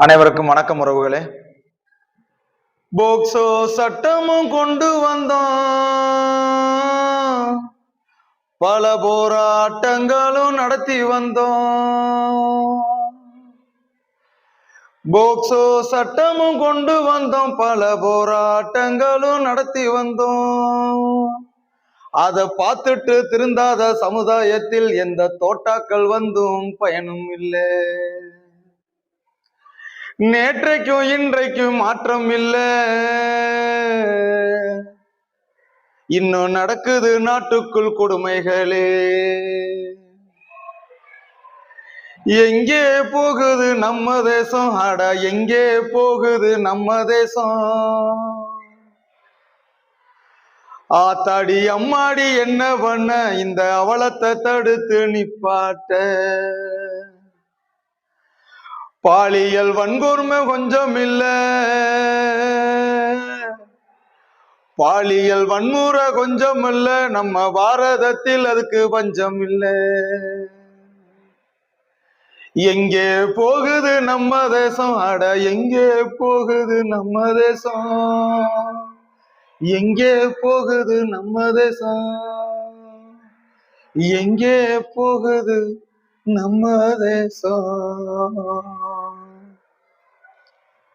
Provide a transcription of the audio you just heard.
அனைவருக்கும் வணக்கம் உறவுகளே. போக்சோ சட்டமும் கொண்டு வந்தோம். பல போராட்டங்களும் நடத்தி வந்தோம். போக்சோ சட்டமும் கொண்டு வந்தோம். பல போராட்டங்களும் நடத்தி வந்தோம். அதை பார்த்துட்டு திருந்தாத சமுதாயத்தில் எந்த தோட்டாக்கள் வந்தும் பயனும் இல்லை. நேற்றைக்கும் இன்றைக்கும் மாற்றம் இல்ல. இன்னும் நடக்குது நாட்டுக்குள் கொடுமைகளே. எங்கே போகுது நம்ம தேசம்? அட எங்கே போகுது நம்ம தேசம்? ஆத்தாடி அம்மாடி என்ன பண்ண? இந்த அவலத்தை தடுத்து நிப்பாட்ட. பாலியல் வன்கொடுமை கொஞ்சம் இல்ல பாலியல் வன்முறை கொஞ்சம் இல்ல நம்ம பாரதத்தில் அதுக்கு பஞ்சம் இல்ல எங்கே போகுது நம்ம தேசம்? அட எங்கே போகுது நம்ம தேசம்? எங்கே போகுது நம்ம தேசம்? எங்கே போகுது நம்ம தேசம்